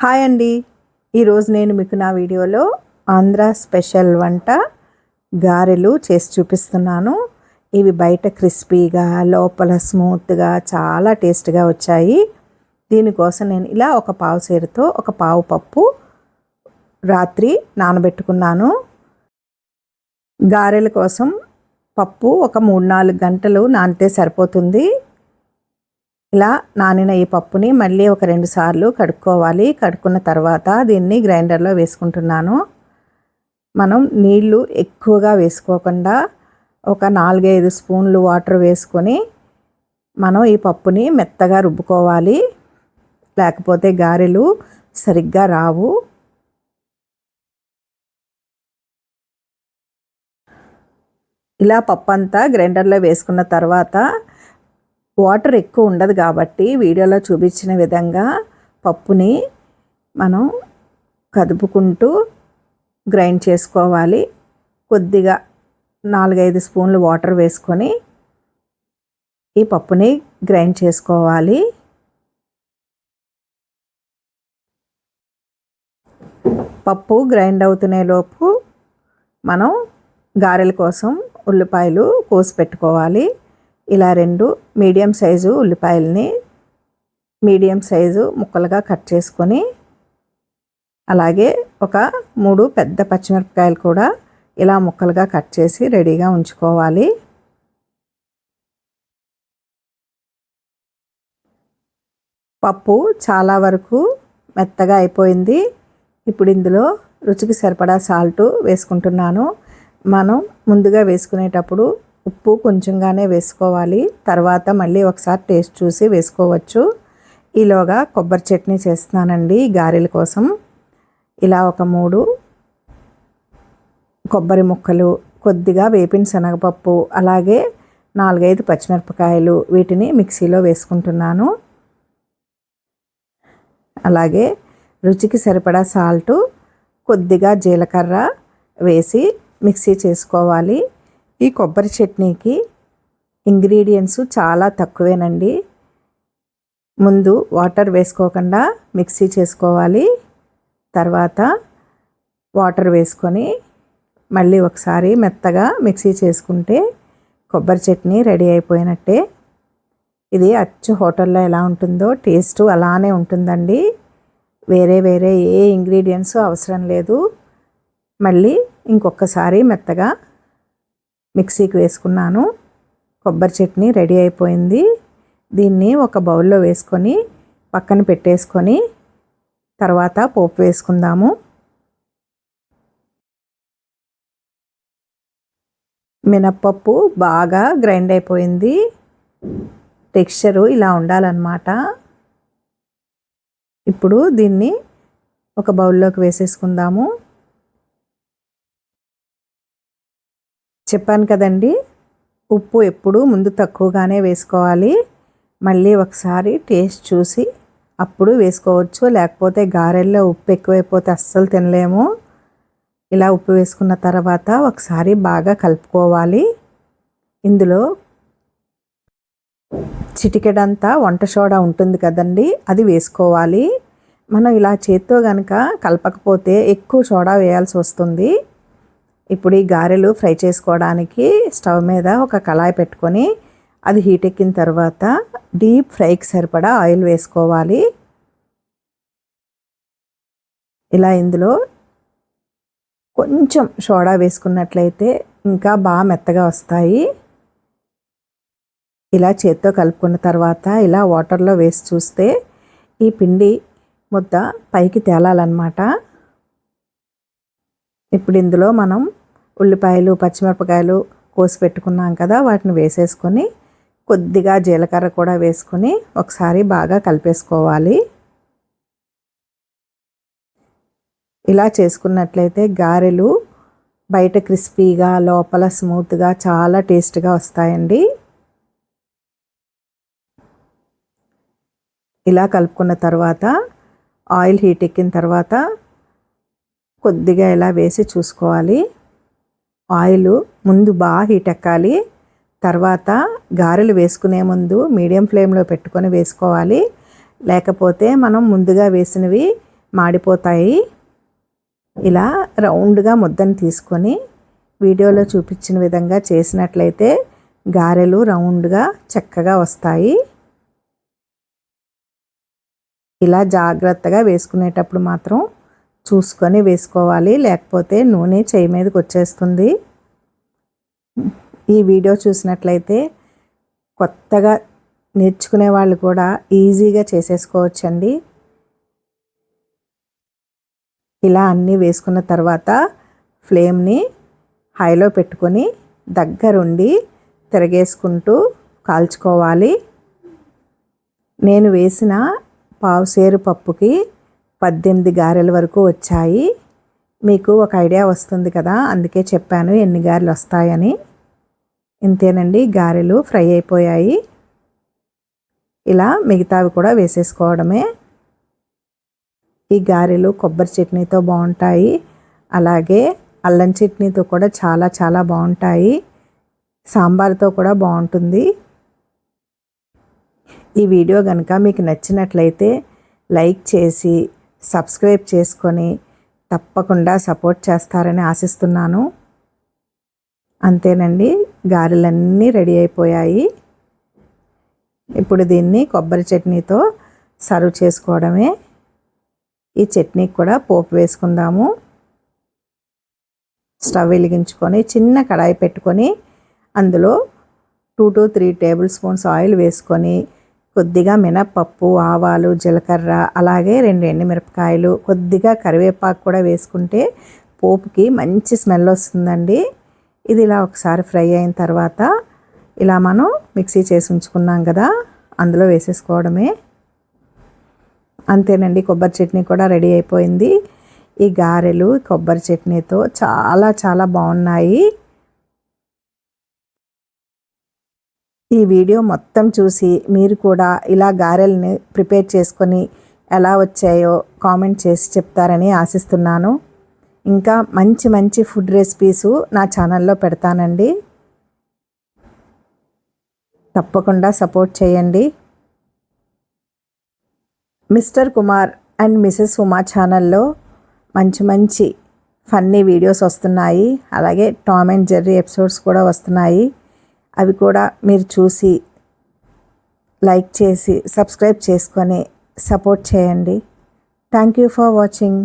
Hi అండి. ఈరోజు నేను మీకు నా వీడియోలో ఆంధ్ర స్పెషల్ వంట గారెలు చేసి చూపిస్తున్నాను. ఇవి బయట క్రిస్పీగా లోపల స్మూత్గా చాలా టేస్ట్గా వచ్చాయి. దీనికోసం నేను ఇలా ఒక పావు సేరుతో ఒక పావు పప్పు రాత్రి నానబెట్టుకున్నాను. గారెల కోసం పప్పు ఒక మూడు నాలుగు గంటలు నానితే సరిపోతుంది. ఇలా నానిన ఈ పప్పుని మళ్ళీ ఒక రెండు సార్లు కడుక్కోవాలి. కడుక్కున్న తర్వాత దీన్ని గ్రైండర్లో వేసుకుంటున్నాను. మనం నీళ్ళు ఎక్కువగా వేసుకోకుండా ఒక నాలుగైదు స్పూన్లు వాటర్ వేసుకొని మనం ఈ పప్పుని మెత్తగా రుబ్బుకోవాలి. లేకపోతే గారెలు సరిగ్గా రావు. ఇలా పప్పు అంతా గ్రైండర్లో వేసుకున్న తర్వాత వాటర్ ఎక్కువ ఉండదు కాబట్టి వీడియోలో చూపించిన విధంగా పప్పుని మనం కదుపుకుంటూ గ్రైండ్ చేసుకోవాలి. కొద్దిగా నాలుగైదు స్పూన్లు వాటర్ వేసుకొని ఈ పప్పుని గ్రైండ్ చేసుకోవాలి. పప్పు గ్రైండ్ అవుతునే లోపు మనం గారెల కోసం ఉల్లిపాయలు కోసి పెట్టుకోవాలి. ఇలా రెండు మీడియం సైజు ఉల్లిపాయలని మీడియం సైజు ముక్కలుగా కట్ చేసుకొని అలాగే ఒక మూడు పెద్ద పచ్చిమిరపకాయలు కూడా ఇలా ముక్కలుగా కట్ చేసి రెడీగా ఉంచుకోవాలి. పప్పు చాలా వరకు మెత్తగా అయిపోయింది. ఇప్పుడు ఇందులో రుచికి సరిపడా సాల్ట్ వేసుకుంటున్నాను. మనం ముందుగా వేసుకునేటప్పుడు ఉప్పు కొంచెంగానే వేసుకోవాలి. తర్వాత మళ్ళీ ఒకసారి టేస్ట్ చూసి వేసుకోవచ్చు. ఈలోగా కొబ్బరి చట్నీ చేస్తున్నానండి గారెల కోసం. ఇలా ఒక మూడు కొబ్బరి ముక్కలు కొద్దిగా వేపిన శనగపప్పు అలాగే నాలుగైదు పచ్చిమిరపకాయలు వీటిని మిక్సీలో వేసుకుంటున్నాను. అలాగే రుచికి సరిపడా సాల్టు కొద్దిగా జీలకర్ర వేసి మిక్సీ చేసుకోవాలి. ఈ కొబ్బరి చట్నీకి ఇంగ్రీడియంట్స్ చాలా తక్కువేనండి. ముందు వాటర్ వేసుకోకుండా మిక్సీ చేసుకోవాలి. తర్వాత వాటర్ వేసుకొని మళ్ళీ ఒకసారి మెత్తగా మిక్సీ చేసుకుంటే కొబ్బరి చట్నీ రెడీ అయిపోయినట్టే. ఇది అచ్చు హోటల్లో ఎలా ఉంటుందో టేస్ట్ అలానే ఉంటుందండి. వేరే వేరే ఏ ఇంగ్రీడియంట్స్ అవసరం లేదు. మళ్ళీ ఇంకొకసారి మెత్తగా మిక్సీకి వేసుకున్నాను. కొబ్బరి చట్నీ రెడీ అయిపోయింది. దీన్ని ఒక బౌల్లో వేసుకొని పక్కన పెట్టేసుకొని తర్వాత పోపు వేసుకుందాము. మినప్పప్పు బాగా గ్రైండ్ అయిపోయింది. టెక్స్చరు ఇలా ఉండాలన్నమాట. ఇప్పుడు దీన్ని ఒక బౌల్లోకి వేసేసుకుందాము. చెప్పాను కదండి ఉప్పు ఎప్పుడు ముందు తక్కువగానే వేసుకోవాలి. మళ్ళీ ఒకసారి టేస్ట్ చూసి అప్పుడు వేసుకోవచ్చు. లేకపోతే గారెల్లో ఉప్పు ఎక్కువైపోతే అస్సలు తినలేము. ఇలా ఉప్పు వేసుకున్న తర్వాత ఒకసారి బాగా కలుపుకోవాలి. ఇందులో చిటికెడంతా వంట సోడా ఉంటుంది కదండి అది వేసుకోవాలి. మనం ఇలా చేత్తో కనుక కలపకపోతే ఎక్కువ సోడా వేయాల్సి వస్తుంది. ఇప్పుడు ఈ గారెలు ఫ్రై చేసుకోవడానికి స్టవ్ మీద ఒక కళాయి పెట్టుకొని అది హీట్ ఎక్కిన తర్వాత డీప్ ఫ్రైకి సరిపడా ఆయిల్ వేసుకోవాలి. ఇలా ఇందులో కొంచెం సోడా వేసుకున్నట్లయితే ఇంకా బాగా మెత్తగా వస్తాయి. ఇలా చేత్తో కలుపుకున్న తర్వాత ఇలా వాటర్లో వేసి చూస్తే ఈ పిండి ముద్ద పైకి తేలాలన్నమాట. ఇప్పుడు ఇందులో మనం ఉల్లిపాయలు పచ్చిమిరపకాయలు కోసి పెట్టుకున్నాం కదా వాటిని వేసేసుకొని కొద్దిగా జీలకర్ర కూడా వేసుకొని ఒకసారి బాగా కలిపేసుకోవాలి. ఇలా చేసుకున్నట్లయితే గారెలు బయట క్రిస్పీగా లోపల స్మూత్గా చాలా టేస్ట్గా వస్తాయండి. ఇలా కలుపుకున్న తర్వాత ఆయిల్ హీట్ ఎక్కిన తర్వాత కొద్దిగా ఇలా వేసి చూసుకోవాలి. ఆయిల్ ముందు బాగా హీట్ ఎక్కాలి. తర్వాత గారెలు వేసుకునే ముందు మీడియం ఫ్లేమ్లో పెట్టుకొని వేసుకోవాలి. లేకపోతే మనం ముందుగా వేసినవి మాడిపోతాయి. ఇలా రౌండ్గా ముద్దను తీసుకొని వీడియోలో చూపించిన విధంగా చేసినట్లయితే గారెలు రౌండ్గా చక్కగా వస్తాయి. ఇలా జాగ్రత్తగా వేసుకునేటప్పుడు మాత్రం చూసుకొని వేసుకోవాలి. లేకపోతే నూనె చేయి మీదకి వచ్చేస్తుంది. ఈ వీడియో చూసినట్లయితే కొత్తగా నేర్చుకునే వాళ్ళు కూడా ఈజీగా చేసేసుకోవచ్చండి. ఇలా అన్నీ వేసుకున్న తర్వాత ఫ్లేమ్ని హైలో పెట్టుకొని దగ్గరుండి తిరగేసుకుంటూ కాల్చుకోవాలి. నేను వేసిన పావుసేరు పప్పుకి పద్దెనిమిది గారెల వరకు వచ్చాయి. మీకు ఒక ఐడియా వస్తుంది కదా? అందుకే చెప్పాను ఎన్ని గారెలు వస్తాయని. ఇంతేనండి గారెలు ఫ్రై అయిపోయాయి. ఇలా మిగతావి కూడా వేసేసుకోవడమే. ఈ గారెలు కొబ్బరి చట్నీతో బాగుంటాయి. అలాగే అల్లం చట్నీతో కూడా చాలా చాలా బాగుంటాయి. సాంబార్తో కూడా బాగుంటుంది. ఈ వీడియో కనుక మీకు నచ్చినట్లయితే లైక్ చేసి సబ్స్క్రైబ్ చేసుకొని తప్పకుండా సపోర్ట్ చేస్తారని ఆశిస్తున్నాను. అంతేనండి గారెలన్నీ రెడీ అయిపోయాయి. ఇప్పుడు దీన్ని కొబ్బరి చట్నీతో సర్వ్ చేసుకోవడమే. ఈ చట్నీకి కూడా పోపు వేసుకుందాము. స్టవ్ వెలిగించుకొని చిన్న కడాయి పెట్టుకొని అందులో two to three tablespoons oil వేసుకొని కొద్దిగా మినప్పప్పు ఆవాలు జీలకర్ర అలాగే రెండు ఎండుమిరపకాయలు కొద్దిగా కరివేపాకు కూడా వేసుకుంటే పోపుకి మంచి స్మెల్ వస్తుందండి. ఇది ఇలా ఒకసారి ఫ్రై అయిన తర్వాత ఇలా మనం మిక్సీ చేసి ఉంచుకున్నాం కదా అందులో వేసేసుకోవడమే. అంతేనండి కొబ్బరి చట్నీ కూడా రెడీ అయిపోయింది. ఈ గారెలు కొబ్బరి చట్నీతో చాలా చాలా బాగున్నాయి. ఈ వీడియో మొత్తం చూసి మీరు కూడా ఇలా గారెల్ని ప్రిపేర్ చేసుకొని ఎలా వచ్చాయో కామెంట్ చేసి చెప్తారని ఆశిస్తున్నాను. ఇంకా మంచి మంచి ఫుడ్ రెసిపీసు నా ఛానల్లో పెడతానండి. తప్పకుండా సపోర్ట్ చేయండి. Mr Kumar and Mrs Uma ఛానల్లో మంచి మంచి ఫన్నీ వీడియోస్ వస్తున్నాయి. అలాగే టామ్ అండ్ జెర్రీ ఎపిసోడ్స్ కూడా వస్తున్నాయి. అవి కూడా మీరు చూసి లైక్ చేసి సబ్స్క్రైబ్ చేసుకొని సపోర్ట్ చేయండి. Thank you for watching.